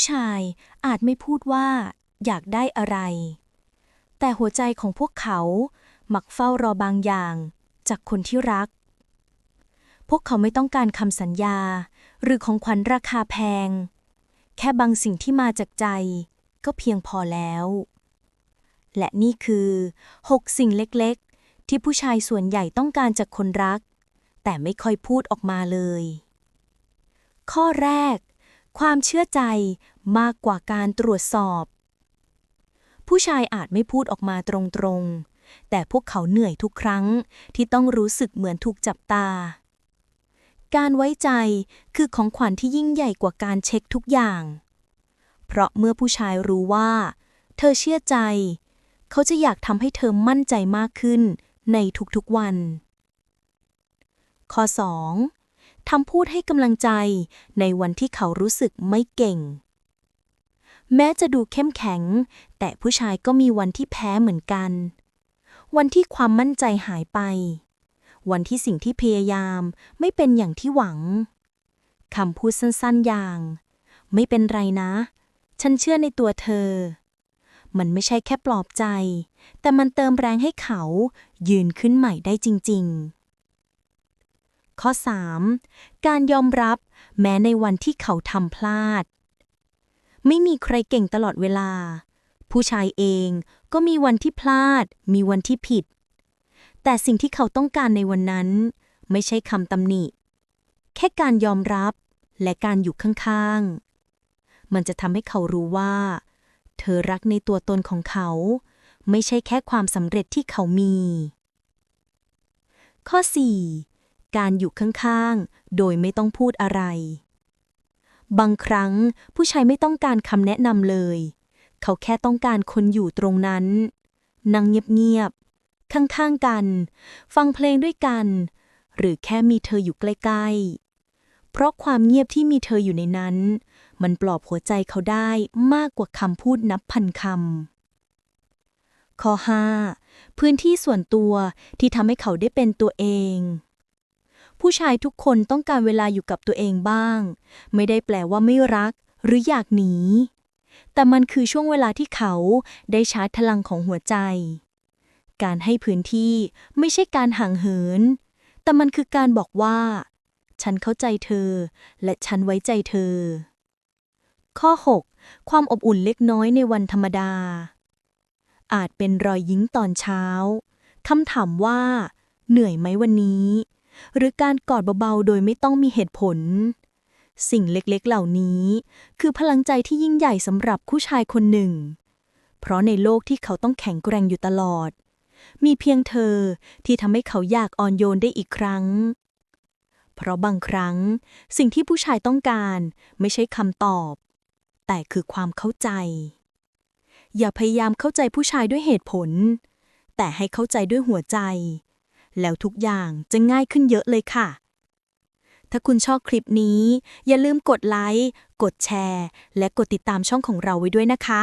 ู้ชายอาจไม่พูดว่าอยากได้อะไร แต่หัวใจของพวกเขาหมักเฝ้ารอบางอย่าง จากคนที่รัก พวกเขาไม่ต้องการคำสัญญา หรือของขวัญราคาแพง แค่บางสิ่งที่มาจากใจ ก็เพียงพอแล้ว และนี่คือ 6 สิ่งเล็กๆ ที่ผู้ชายส่วนใหญ่ต้องการจากคนรัก แต่ไม่ค่อยพูดออกมาเลย ข้อแรก ความเชื่อใจมากกว่าการตรวจสอบ ผู้ชายอาจไม่พูดออกมาตรงๆ แต่พวกเขาเหนื่อยทุกครั้งที่ต้องรู้สึกเหมือนถูกจับตา การไว้ใจคือของขวัญที่ยิ่งใหญ่กว่าการเช็คทุกอย่าง เพราะเมื่อผู้ชายรู้ว่า เธอเชื่อใจ เขาจะอยากทำให้เธอมั่นใจมากขึ้นในทุกๆวัน ข้อ 2. ทำพูดให้กำลังใจ ในวันที่เขารู้สึกไม่เก่ง แม้จะดูเข้มแข็ง แต่ผู้ชายก็มีวันที่แพ้เหมือนกัน วันที่ความมั่นใจหายไป วันที่สิ่งที่พยายามไม่เป็นอย่างที่หวังคำพูดสั้นๆอย่าง ไม่เป็นไรนะ ฉันเชื่อในตัวเธอ มันไม่ใช่แค่ปลอบใจ แต่มันเติมแรงให้เขายืนขึ้นใหม่ได้จริง ๆ ข้อ 3. การยอมรับแม้ในวันที่เขาทำพลาด ไม่มีใครเก่งตลอดเวลา ผู้ชายเองก็มีวันที่พลาด มีวันที่ผิด แต่สิ่งที่เขาต้องการในวันนั้น ไม่ใช่คำตำหนิ แค่การยอมรับและการอยู่ข้างๆ มันจะทำให้เขารู้ว่า เธอรักในตัวตนของเขา ไม่ใช่แค่ความสำเร็จที่เขามี ข้อ 4. การอยู่ข้างๆ โดยไม่ต้องพูดอะไร บางครั้งผู้ชายไม่ต้องการคำแนะนำเลย เขาแค่ต้องการคนอยู่ตรงนั้น นั่งเงียบๆ ข้างๆกัน ฟังเพลงด้วยกัน หรือแค่มีเธออยู่ใกล้ๆ เพราะความเงียบที่มีเธออยู่ในนั้น มันปลอบหัวใจเขาได้มากกว่าคำพูดนับพันคำข้อ 5. พื้นที่ส่วนตัวที่ทำให้เขาได้เป็นตัวเอง ผู้ชายทุกคนต้องการเวลาอยู่กับตัวเองบ้าง ไม่ได้แปลว่าไม่รักหรืออยากหนี แต่มันคือช่วงเวลาที่เขาได้ชาร์จพลังของหัวใจ การให้พื้นที่ไม่ใช่การห่างเหิน แต่มันคือการบอกว่า ฉันเข้าใจเธอ และฉันไว้ใจเธอ ข้อ 6. ความอบอุ่นเล็กน้อยในวันธรรมดา อาจเป็นรอยยิ้มตอนเช้าคำถามว่า เหนื่อยไหมวันนี้ หรือการกอดเบาๆ โดยไม่ต้องมีเหตุผล สิ่งเล็กๆเหล่านี้ คือพลังใจที่ยิ่งใหญ่สำหรับผู้ชายคนหนึ่ง เพราะในโลกที่เขาต้องแข็งแกร่งอยู่ตลอด มีเพียงเธอที่ทำให้เขาอยากอ่อนโยนได้อีกครั้ง เพราะบางครั้ง สิ่งที่ผู้ชายต้องการไม่ใช่คำตอบ แต่คือความเข้าใจ อย่าพยายามเข้าใจผู้ชายด้วยเหตุผล แต่ให้เข้าใจด้วยหัวใจ แล้วทุกอย่างจะง่ายขึ้นเยอะเลยค่ะ ถ้าคุณชอบคลิปนี้ อย่าลืมกดไลค์ กดแชร์ และกดติดตามช่องของเราไว้ด้วยนะคะ